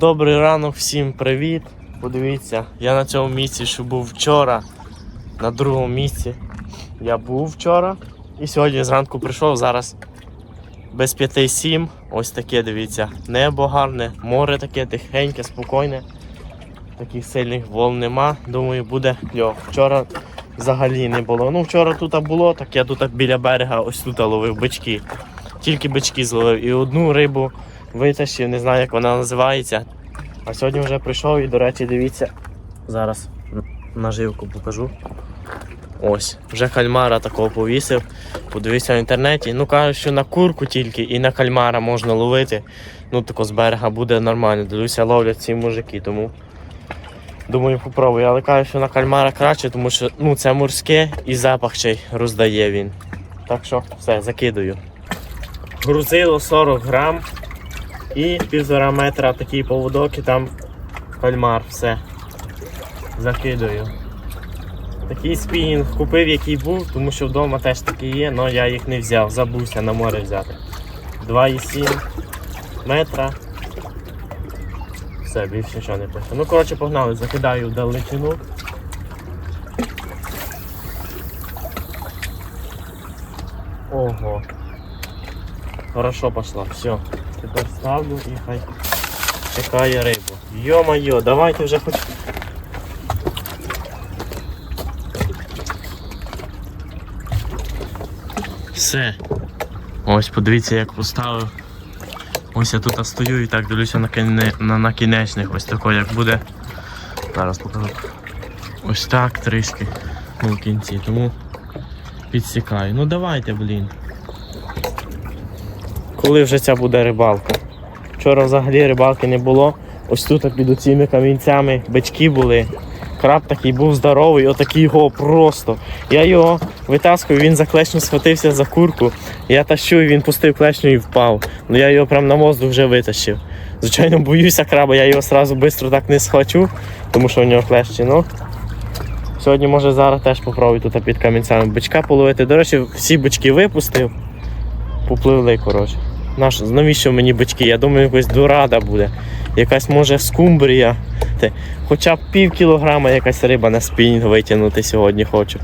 Добрий ранок, всім привіт. Подивіться, я на цьому місці, що був вчора, на другому місці. Я був вчора і сьогодні зранку прийшов. Зараз без 5-7. Ось таке, дивіться, небо гарне, море таке тихеньке, спокійне. Таких сильних волн нема. Думаю, буде кльов. Вчора взагалі не було. Ну, вчора тут було, так я тут біля берега ось тут ловив бички. Тільки бички зловив. І одну рибу витащив, не знаю, як вона називається. А сьогодні вже прийшов і, до речі, дивіться, зараз наживку покажу. Ось, вже кальмара такого повісив. Подивився в інтернеті. Ну кажуть, що на курку тільки і на кальмара можна ловити. Ну тако з берега буде нормально. Дивлюся, ловлять ці мужики, тому думаю, попробую. Але кажуть, що на кальмара краще, тому що ну, це морське і запах ще й роздає він. Так що все, закидаю. Грузило 40 грам і півтора метра такий поводок і там кальмар, все. Закидаю. Такий спінінг купив, який був, тому що вдома теж такий є, але я їх не взяв, забувся на море взяти. 2,7 метра. Все, більше нічого не пише. Ну, коротше, погнали, закидаю в далечину. Ого. Хорошо пошла, все. Тепер ставлю і хай чекає рибу. Йо-моє, давайте вже хоч. Все. Ось подивіться, як поставив. Ось я тут стою і так дивлюся на, кіне... на накінечник. Ось тако як буде. Зараз покажу. Ось так трішки в кінці. Тому підсікаю. Ну давайте, блін. Коли вже ця буде рибалка? Вчора взагалі рибалки не було. Ось тут під цими камінцями бички були. Краб такий був здоровий, отакий його просто. Я його витаскую, він за клешню схватився за курку. Я тащу, і він пустив клешню і впав. Ну я його прям на воздух вже витащив. Звичайно, боюся краба, я його одразу швидко так не схвачу, тому що у нього клещі. Ну, сьогодні, може, зараз теж попробую тут під камінцями бичка половити. До речі, всі бички випустив, попливли, коротше. Наш, навіщо мені бички? Я думаю, якась дорада буде. Якась може скумбрія. Хоча б пів кілограма якась риба на спінінг витягнути сьогодні хочу.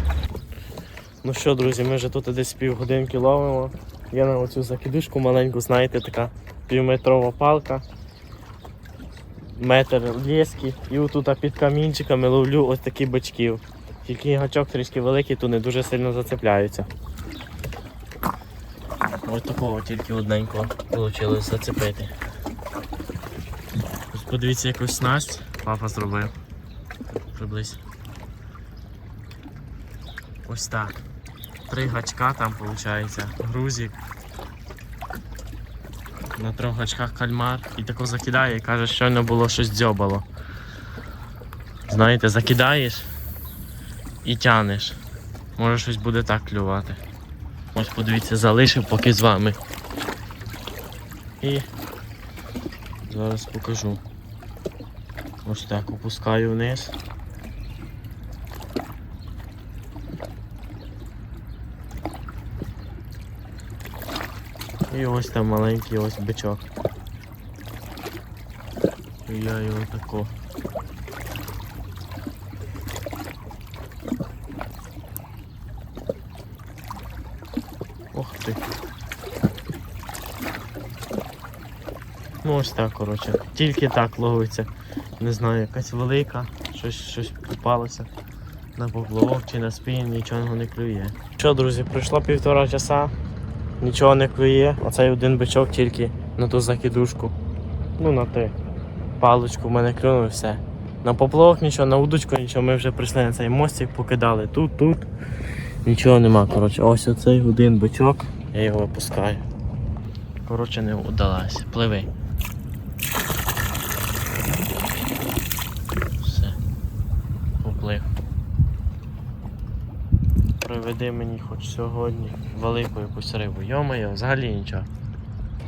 Ну що, друзі, ми вже тут десь півгодинки ловимо. Я на оцю закидушку маленьку, знаєте, така півметрова палка. Метр лески. І отут під камінчиками ловлю ось такі бичків. Тільки гачок трішки великий, то не дуже сильно зацепляються. Ось такого тільки одненького вийшло зацепити. Ось подивіться якусь снасть папа зробив. Приблизь. Ось так. Три гачка там виходить. Грузик. На трьох гачках кальмар і тако закидає і каже, що не було щось дзьобало. Знаєте, закидаєш і тянеш. Може щось буде так клювати. Ось подивіться, залишив поки з вами. І зараз покажу. Ось так опускаю вниз. І ось там маленький ось бичок. І я його тако. Ох ти. Ну ось так, коротше. Тільки так ловиться. Не знаю, якась велика, щось щось попалося на поплавок чи на спін, нічого не клює. Що, друзі, пройшло півтора часа, нічого не клює. Оцей один бичок тільки на ту закидушку. Ну на те. Паличку в мене клюнув все. На поплавок нічого, на удочку нічого, ми вже прийшли на цей мостик, покидали тут, тут. Нічого нема, коротше. Ось оцей один бичок, я його випускаю. Коротше, не вдалося. Пливи. Все. Поплив. Приведи мені хоч сьогодні велику якусь рибу. Йо-моє, взагалі нічого.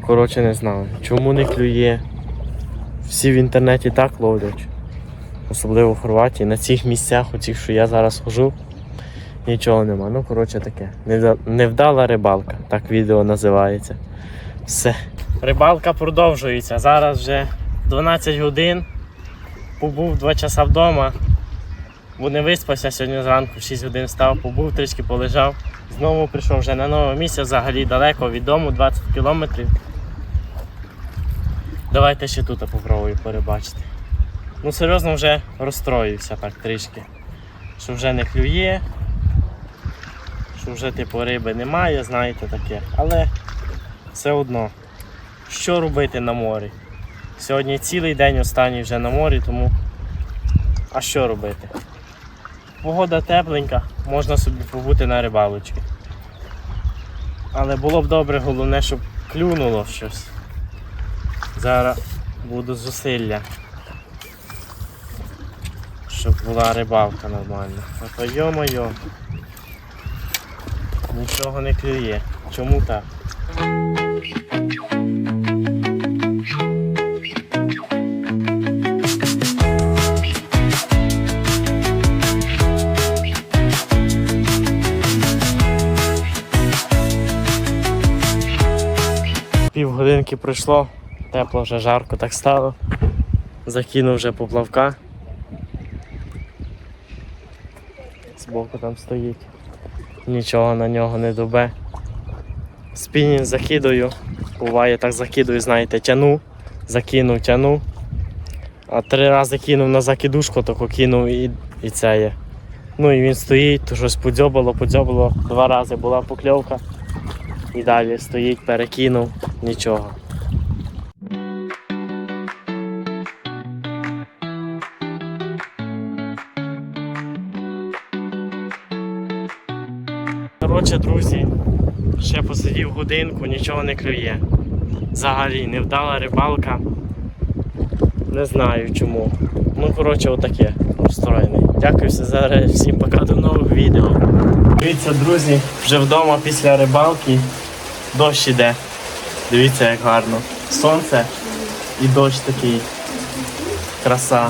Коротше, не знаю. Чому не клює? Всі в інтернеті так ловлять. Особливо в Хорватії. На цих місцях, оцих, що я зараз хожу, нічого нема. Ну, коротше таке. Невдала рибалка, так відео називається. Все. Рибалка продовжується. Зараз вже 12 годин. Побув 2 часа вдома. Бо не виспався сьогодні зранку, в 6 годин встав, побув, трішки полежав. Знову прийшов вже на нове місце, взагалі далеко від дому, 20 кілометрів. Давайте ще тут попробую перебачити. Ну серйозно вже розстроївся так трішки. Що вже не клює, що вже типу риби немає, знаєте таке. Але все одно, що робити на морі? Сьогодні цілий день останній вже на морі, тому а що робити? Погода тепленька, можна собі побути на рибалочці. Але було б добре, головне, щоб клюнуло щось. Зараз буду зусилля. Щоб була рибалка нормальна. А то йо-моє. Нічого не клює. Чому так? Півгодинки пройшло, тепло вже жарко так стало. Закинув вже поплавка. Збоку там стоїть. Нічого на нього не дубе. Спінінг закидаю. Буває так закидую, знаєте, тяну, закинув, тяну. А три рази кинув на закидушку, таку кинув і, і це є. Ну і він стоїть, то щось подзьобало, подзьобало. Два рази була покльовка. І далі стоїть, перекинув, нічого. Коротше, друзі, ще посидів годинку, нічого не клює. Взагалі, невдала рибалка. Не знаю чому. Ну, коротше, отаке. Розстроєний. Дякую все за всім пока до нових відео. Дивіться, друзі, вже вдома після рибалки. Дощ іде. Дивіться, як гарно. Сонце і дощ такий. Краса.